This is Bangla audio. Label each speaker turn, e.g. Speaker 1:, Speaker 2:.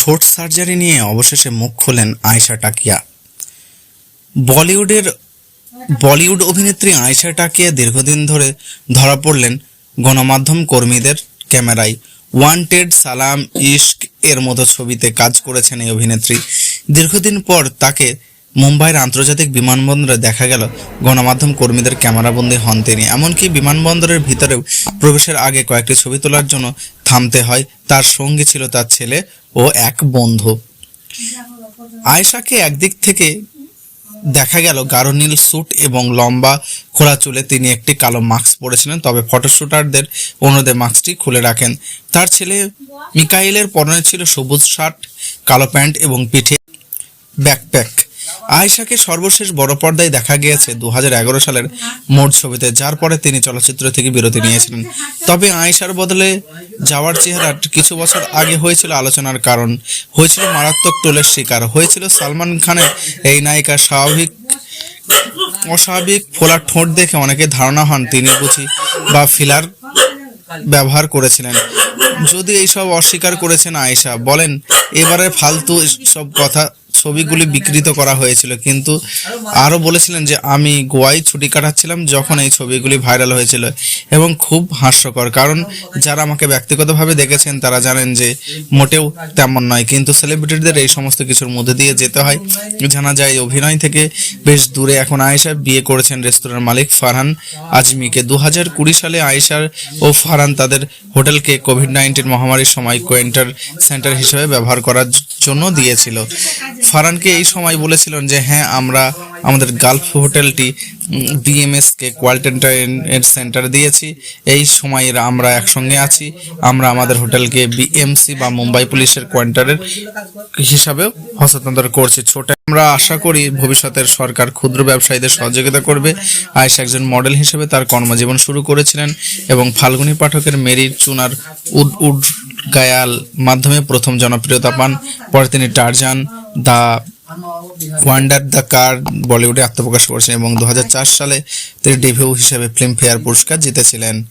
Speaker 1: ঠোঁট সার্জারি নিয়ে অবশেষে মুখ খোলেন আয়েশা টাকিয়া। বলিউডের বলিউড অভিনেত্রী আয়শা টাকিয়া দীর্ঘদিন ধরে ধরা পড়লেন গণমাধ্যম কর্মীদের ক্যামেরায়। ওয়ান্টেড সালাম ইশক এর মতো ছবিতে কাজ করেছেন এই অভিনেত্রী। দীর্ঘদিন পর তাকে মুম্বাইয়ের আন্তর্জাতিক বিমানবন্দরে দেখা গেল। গণমাধ্যম কর্মীদের ক্যামেরাবন্দি হন তিনি। এমনকি বিমানবন্দরের ভিতরেও প্রবেশের আগে কয়েকটি ছবি তোলার জন্য থামতে হয়। তার সঙ্গী ছিল তার ছেলে ও এক বন্ধু। আয়েশাকে একদিক থেকে দেখা গেল গাঢ় নীল স্যুট এবং লম্বা খোলা চুলে তিনি একটি কালো মাস্ক পরেছিলেন, তবে ফটোশুটারদের অনুরোধে মাস্কটি খুলে রাখেন। তার ছেলে মিকাইলের পরনে ছিল সবুজ শার্ট, কালো প্যান্ট এবং পিঠে ব্যাকপ্যাক। আয়েশাকে সর্বশেষ বড় পর্দায় দেখা গিয়েছে দু হাজার এগারো সালের মোট ছবিতে, যার পরে তিনি চলচ্চিত্র থেকে বিরতি নিয়েছিলেন। তবে আয়েশার বদলে যাওয়ার চেহারা কিছু বছর আগে হয়েছিল আলোচনার কারণ। হয়েছিল মারাত্মক টোলের শিকার। হয়েছিল সালমান খানের এই নায়িকা স্বাভাবিক, অস্বাভাবিক ফোলা ঠোঁট দেখে অনেকে ধারণা হন তিনি বুঝি বা ফিলার ব্যবহার করেছিলেন। যদি এইসব অস্বীকার করেছেন আয়েশা, বলেন এবারে ফালতু সব কথা ছবিগুলি বিকৃত করা হয়েছিল, কিন্তু আরও বলেছিলেন যে আমি গোয়ায় ছুটি কাটাচ্ছিলাম যখন এই ছবিগুলি ভাইরাল হয়েছিল এবং খুব হাস্যকর। কারণ যারা আমাকে ব্যক্তিগতভাবে দেখেছেন তারা জানেন যে মোটেও তেমন নয়, কিন্তু সেলিব্রিটিদের এই সমস্ত কিছুর মধ্যে দিয়ে যেতে হয়। জানা যায় অভিনয় থেকে বেশ দূরে এখন আয়েশা বিয়ে করেছেন রেস্তোরাঁর মালিক ফারহান আজমিকে। দু হাজার কুড়ি সালে আয়েশার ও ফারহান তাদের হোটেলকে কোভিড নাইন্টিন মহামারীর সময় কোয়েন্টার সেন্টার হিসেবে ব্যবহার করার জন্য দিয়েছিল। ফারহানকে এই সময় বলেছিলেন যে হ্যাঁ আমরা আমাদের গালফ হোটেলটি বিএমএসকে কোয়ারেন্টাইনের সেন্টার দিয়েছি। এই সময় আমরা একসঙ্গে আছি। আমরা আমাদের হোটেলকে বিএমসি বা মুম্বাই পুলিশের কোয়ারেন্টারের হিসাবেও হস্তান্তর করছি। ছোট আমরা আশা করি ভবিষ্যতের সরকার ক্ষুদ্র ব্যবসায়ীদের সহযোগিতা করবে। আয়েশা একজন মডেল হিসেবে তার কর্মজীবন শুরু করেছিলেন এবং ফাল্গুনী পাঠকের মেরির চুনার উড উড গায়াল মাধ্যমে প্রথম জনপ্রিয়তা পান। পরে তিনি Tarzan the wonder the car বলিউডে আত্মপ্রকাশ করেছেন এবং দু হাজার চার সালে তিনি ডেভিউ হিসেবে ফিল্মফেয়ার পুরস্কার জিতেছিলেন।